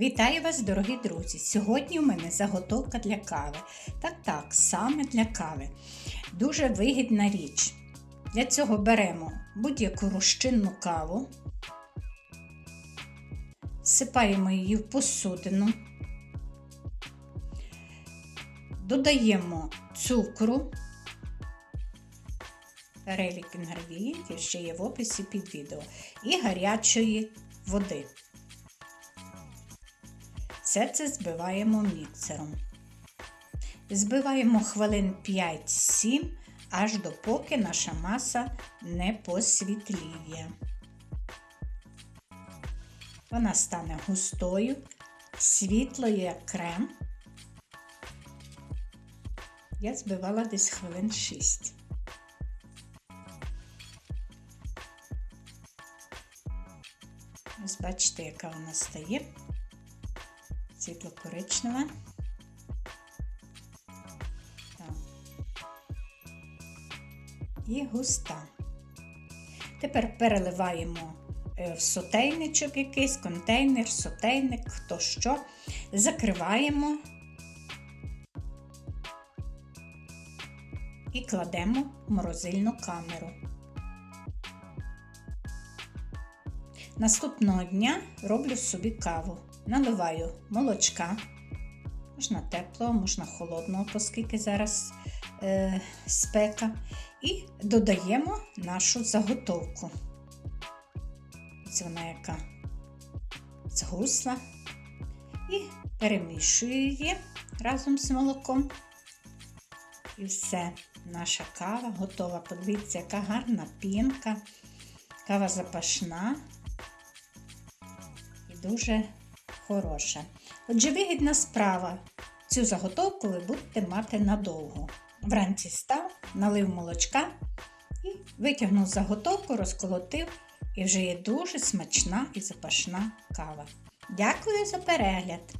Вітаю вас, дорогі друзі! Сьогодні у мене заготовка для кави. Так, так, саме для кави. Дуже вигідна річ. Для цього беремо будь-яку розчинну каву, всипаємо її в посудину, додаємо цукру, перелік інгредієнтів ще є в описі під відео, і гарячої води. Все це збиваємо міксером. Збиваємо хвилин 5-7, аж допоки наша маса не посвітліє. Вона стане густою, світлою, як крем. Я збивала десь хвилин 6. Ось бачите, яка вона стає світло-коричнева. І густа. Тепер переливаємо е, в сотейничок якийсь, контейнер, сотейник, хто що. Закриваємо і кладемо в морозильну камеру. Наступного дня роблю собі каву. Наливаю молочка, можна теплого, можна холодного, оскільки зараз е, спека, і додаємо нашу заготовку. Ось вона яка згусла. І перемішую її разом з молоком. І все, наша кава готова. Подивіться, яка гарна пінка, кава запашна і дуже хороша. Отже, вигідна справа. Цю заготовку ви будете мати надовго. Вранці став, налив молочка і витягнув заготовку, розколотив, і вже є дуже смачна і запашна кава. Дякую за перегляд!